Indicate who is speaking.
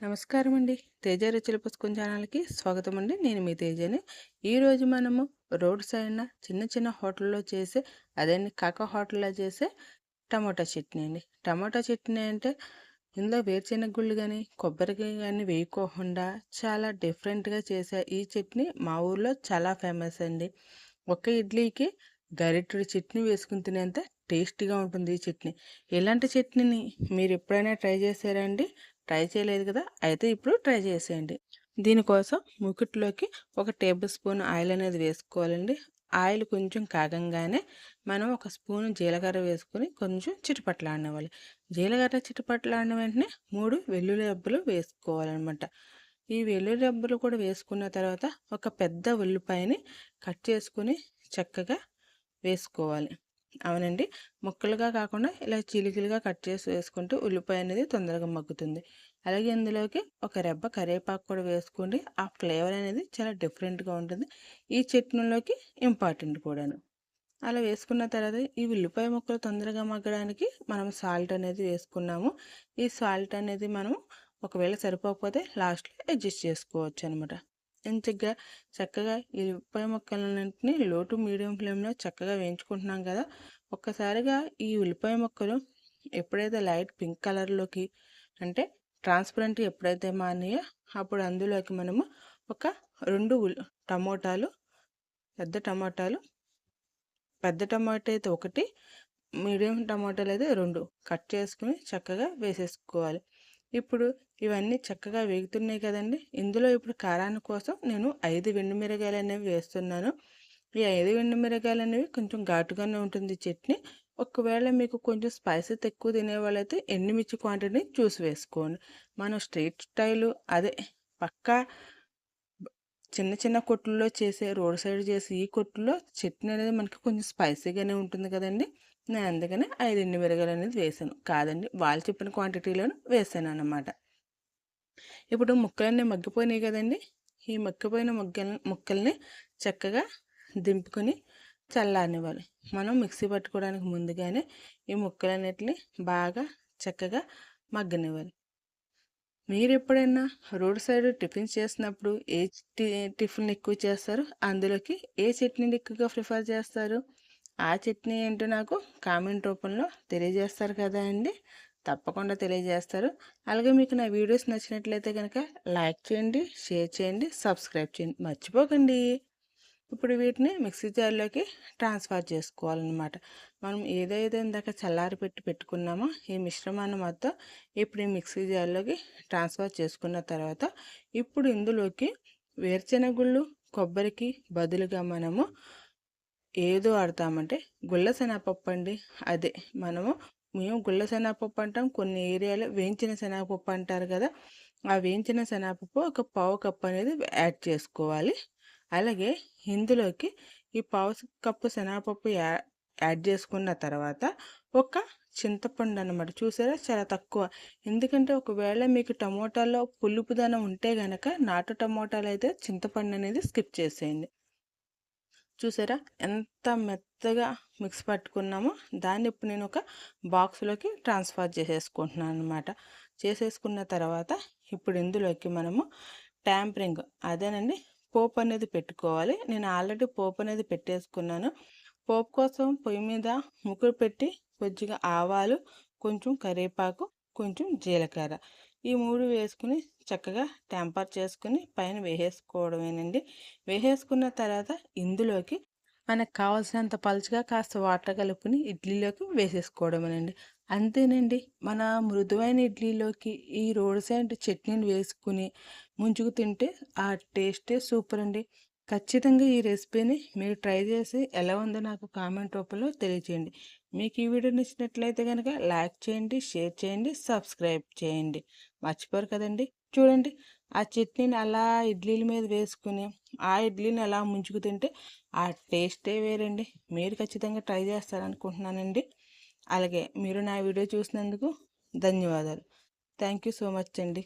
Speaker 1: నమస్కారం అండి. తేజ రుచుల పుస్తకం ఛానల్కి స్వాగతం అండి. నేను మీ తేజని. ఈరోజు మనము రోడ్ సైడ్న చిన్న చిన్న హోటల్లో చేసే అదే కాక హోటల్లో చేసే టమాటా చట్నీ అండి. టమాటా చట్నీ అంటే ఇందులో వేరుశెనగ గుళ్ళు కానీ కొబ్బరికి కానీ వేయకోకుండా చాలా డిఫరెంట్గా చేసే ఈ చట్నీ మా ఊర్లో చాలా ఫేమస్ అండి. ఒక ఇడ్లీకి గరిటెడు చట్నీ వేసుకుని తినేంత టేస్టీగా ఉంటుంది ఈ చట్నీ. ఇలాంటి చట్నీని మీరు ఎప్పుడైనా ట్రై చేశారా అండి? ట్రై చేయలేదు కదా అయితే ఇప్పుడు ట్రై చేసేయండి. దీనికోసం ముకుట్లోకి ఒక టేబుల్ స్పూన్ ఆయిల్ అనేది వేసుకోవాలండి. ఆయిల్ కొంచెం కాగంగానే మనం ఒక స్పూన్ జీలకర్ర వేసుకొని కొంచెం చిటపట్లాడినవ్వాలి. జీలకర్ర చిటపట్లాడిన వెంటనే మూడు వెల్లుల్లి దెబ్బలు వేసుకోవాలన్నమాట. ఈ వెల్లుల్లి రబ్బలు కూడా వేసుకున్న తర్వాత ఒక పెద్ద ఉల్లిపాయని కట్ చేసుకుని చక్కగా వేసుకోవాలి. అవునండి. ముక్కలుగా కాకుండా ఇలా చిలికలుగా కట్ చేసి వేసుకుంటే ఉల్లిపాయ అనేది తొందరగా మగ్గుతుంది. అలాగే ఇందులోకి ఒక రెబ్బ కరివేపాకు కూడా వేసుకోండి. ఆ ఫ్లేవర్ అనేది చాలా డిఫరెంట్గా ఉంటుంది. ఈ చట్నీలోకి ఇంపార్టెంట్ కూడాను. అలా వేసుకున్న తర్వాత ఈ ఉల్లిపాయ ముక్కలు తొందరగా మగ్గడానికి మనం సాల్ట్ అనేది వేసుకున్నాము. ఈ సాల్ట్ అనేది మనం ఒకవేళ సరిపోకపోతే లాస్ట్లో అడ్జస్ట్ చేసుకోవచ్చు అనమాట ఇంతగా చక్కగా ఈ ఉల్లిపాయ ముక్కలన్నింటినీ లోటు మీడియం ఫ్లేమ్లో చక్కగా వేయించుకుంటున్నాం కదా! ఒక్కసారిగా ఈ ఉల్లిపాయ ముక్కలు ఎప్పుడైతే లైట్ పింక్ కలర్లోకి అంటే ట్రాన్స్పరెంట్ ఎప్పుడైతే మానేయో అప్పుడు అందులోకి మనము ఒక రెండు టమోటాలు పెద్ద టమాటాలు పెద్ద టమాటా అయితే ఒకటి మీడియం టమాటాలు అయితే రెండు కట్ చేసుకుని చక్కగా వేసేసుకోవాలి. ఇప్పుడు ఇవన్నీ చక్కగా వేగుతున్నాయి కదండి. ఇందులో ఇప్పుడు కారాన్ని కోసం నేను ఐదు వెండు మిరగాయలు అనేవి వేస్తున్నాను. ఈ ఐదు వెండు మిరగాయలు అనేవి కొంచెం ఘాటుగానే ఉంటుంది చట్నీ. ఒకవేళ మీకు కొంచెం స్పైసీ ఎక్కువ తినేవాళ్ళైతే ఎండుమిర్చి క్వాంటిటీని చూసి వేసుకోండి. మనం స్ట్రీట్ స్టైలు అదే పక్కా చిన్న చిన్న కొట్టుల్లో చేసే రోడ్ సైడ్ చేసే ఈ కొట్టులో చట్నీ అనేది మనకి కొంచెం స్పైసీగానే ఉంటుంది కదండి. నేను అందుకనే ఐదు ఎండు మిరగాయలు అనేది వేసాను. కాదండి వాళ్ళు చెప్పిన క్వాంటిటీలోనే వేసాను అన్నమాట ఇప్పుడు ముక్కలన్నీ మగ్గిపోయినాయి కదండి. ఈ మగ్గిపోయిన ముగ్గల ముక్కల్ని చక్కగా దింపుకొని చల్లారనివ్వాలి. మనం మిక్సీ పట్టుకోవడానికి ముందుగానే ఈ ముక్కలన్నిటిని బాగా చక్కగా మగ్గనివ్వాలి. మీరు ఎప్పుడైనా రోడ్ సైడ్ టిఫిన్ చేసినప్పుడు ఏ టిఫిన్ ఎక్కువ చేస్తారు అందులోకి ఏ చట్నీని ఎక్కువగా ప్రిఫర్ చేస్తారు? ఆ చట్నీ ఏంటో నాకు కామెంట్ రూపంలో తెలియజేస్తారు కదా అండి. తప్పకుండా తెలియజేస్తారు. అలాగే మీకు నా వీడియోస్ నచ్చినట్లయితే కనుక లైక్ చేయండి షేర్ చేయండి సబ్స్క్రైబ్ చేయండి. మర్చిపోకండి. ఇప్పుడు వీటిని మిక్సీ జార్లోకి ట్రాన్స్ఫర్ చేసుకోవాలన్నమాట. మనం ఏదైతే ఇందాక చల్లారి పెట్టి పెట్టుకున్నామో ఈ మిశ్రమాన్ని మొత్తం ఇప్పుడు ఈ మిక్సీ జార్లోకి ట్రాన్స్ఫర్ చేసుకున్న తర్వాత ఇప్పుడు ఇందులోకి వేరుశెనగుళ్ళు కొబ్బరికి బదులుగా మనము ఏదో ఆడతామంటే గుళ్ళ శనగపప్పు అండి అదే మనము మేము గుళ్ళ శనగపప్పు అంటాం. కొన్ని ఏరియాలో వేయించిన శనగపప్పు అంటారు కదా ఆ వేయించిన శనగపప్పు ఒక పావు కప్పు అనేది యాడ్ చేసుకోవాలి. అలాగే ఇందులోకి ఈ పావు కప్పు శనగపప్పు యాడ్ చేసుకున్న తర్వాత ఒక చింతపండు అనమాట చూసారా? చాలా తక్కువ. ఎందుకంటే ఒకవేళ మీకు టమోటాలో పులుపుదనం ఉంటే కనుక నాటు టమోటాలు అయితే చింతపండు అనేది స్కిప్ చేసేయండి. చూసారా? ఎంత మెత్తగా మిక్స్ పట్టుకున్నామో దాన్ని ఇప్పుడు నేను ఒక బాక్స్లోకి ట్రాన్స్ఫర్ చేసేసుకుంటున్నాను అనమాట చేసేసుకున్న తర్వాత ఇప్పుడు ఇందులోకి మనము ట్యాంపరింగ్ అదేనండి పోపు అనేది పెట్టుకోవాలి. నేను ఆల్రెడీ పోపు అనేది పెట్టేసుకున్నాను. పోపు కోసం పొయ్యి మీద ముగ్గురు పెట్టి కొద్దిగా ఆవాలు కొంచెం కరివేపాకు కొంచెం జీలకర్ర ఈ మూడు వేసుకుని చక్కగా ట్యాంపర్ చేసుకుని పైన వేసేసుకోవడమేనండి. వేసేసుకున్న తర్వాత ఇందులోకి మనకు కావాల్సినంత పలుచగా కాస్త వాటర్ కలుపుకుని ఇడ్లీలోకి వేసేసుకోవడమేనండి. అంతేనండి మన మృదువైన ఇడ్లీలోకి ఈ రోడ్ సైడ్ చట్నీని వేసుకుని ముంచుకు తింటే ఆ టేస్టే సూపర్ అండి ఖచ్చితంగా ఈ రెసిపీని మీరు ట్రై చేసి ఎలా ఉందో నాకు కామెంట్ రూపంలో తెలియచేయండి. మీకు ఈ వీడియో నచ్చినట్లయితే కనుక లైక్ చేయండి షేర్ చేయండి సబ్స్క్రైబ్ చేయండి. మర్చిపోరు కదండి. చూడండి ఆ చట్నీని అలా ఇడ్లీల మీద వేసుకుని ఆ ఇడ్లీని అలా ముంచుకు తింటే ఆ టేస్టే వేరండి. మీరు ఖచ్చితంగా ట్రై చేస్తారనుకుంటున్నానండి. అలాగే మీరు నా వీడియో చూసినందుకు ధన్యవాదాలు. థ్యాంక్ యూ సో మచ్ అండి.